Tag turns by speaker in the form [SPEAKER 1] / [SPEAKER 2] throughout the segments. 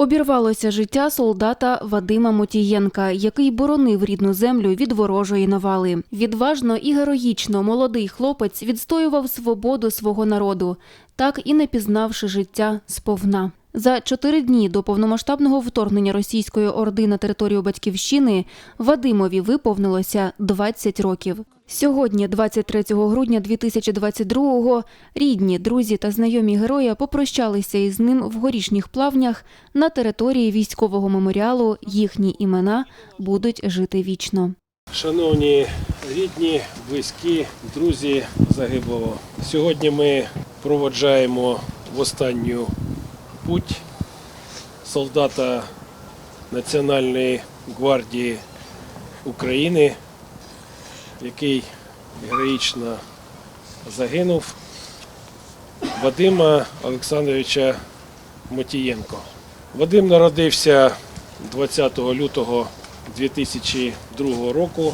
[SPEAKER 1] Обірвалося життя солдата Вадима Мотієнка, який боронив рідну землю від ворожої навали. Відважно і героїчно молодий хлопець відстоював свободу свого народу, так і не пізнавши життя сповна. За чотири дні до повномасштабного вторгнення російської орди на територію батьківщини Вадимові виповнилося 20 років. Сьогодні, 23 грудня 2022-го, рідні, друзі та знайомі героя попрощалися із ним в горішніх плавнях на території військового меморіалу. Їхні імена будуть жити вічно.
[SPEAKER 2] Шановні рідні, близькі, друзі загиблого. Сьогодні ми проводжаємо в останню путь солдата Національної гвардії України, який героїчно загинув, Вадима Олександровича Мотієнко. Вадим народився 20 лютого 2002 року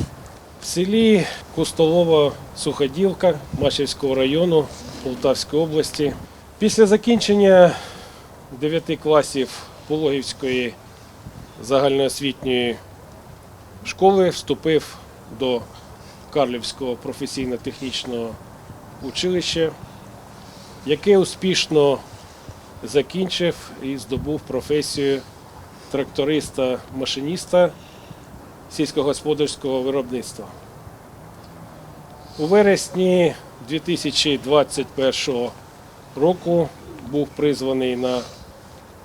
[SPEAKER 2] в селі Кустолова Суходілка Мачівського району Полтавської області. Після закінчення 9 класів Пологівської загальноосвітньої школи вступив до Карлівського професійно-технічного училища, яке успішно закінчив і здобув професію тракториста-машиніста сільськогосподарського виробництва. У вересні 2021 року був призваний на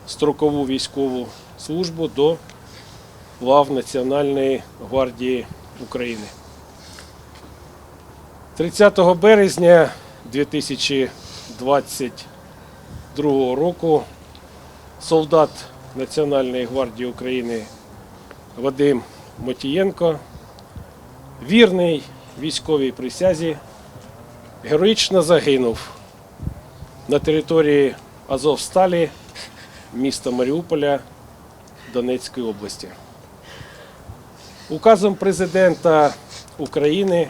[SPEAKER 2] строкову військову службу до лав Національної гвардії України. 30 березня 2022 року солдат Національної гвардії України Вадим Мотієнко, вірний військовій присязі, героїчно загинув на території Азовсталі, міста Маріуполя Донецької області. Указом президента України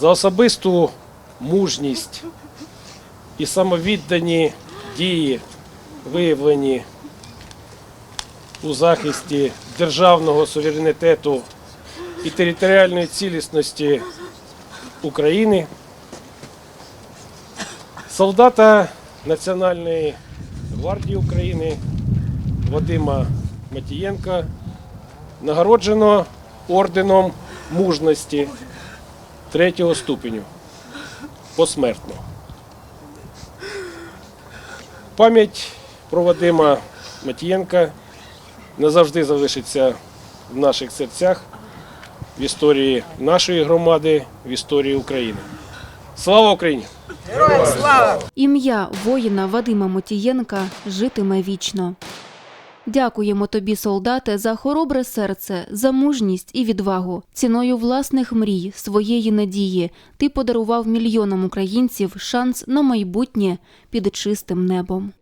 [SPEAKER 2] за особисту мужність і самовіддані дії, виявлені у захисті державного суверенітету і територіальної цілісності України, солдата Національної гвардії України Вадима Матієнка нагороджено орденом мужності третього ступеню посмертно. Пам'ять про Вадима Матієнка назавжди залишиться в наших серцях, в історії нашої громади, в історії України. Слава Україні!
[SPEAKER 3] Героям слава!
[SPEAKER 1] Ім'я воїна Вадима Мотієнка житиме вічно. Дякуємо тобі, солдате, за хоробре серце, за мужність і відвагу. Ціною власних мрій, своєї надії ти подарував мільйонам українців шанс на майбутнє під чистим небом.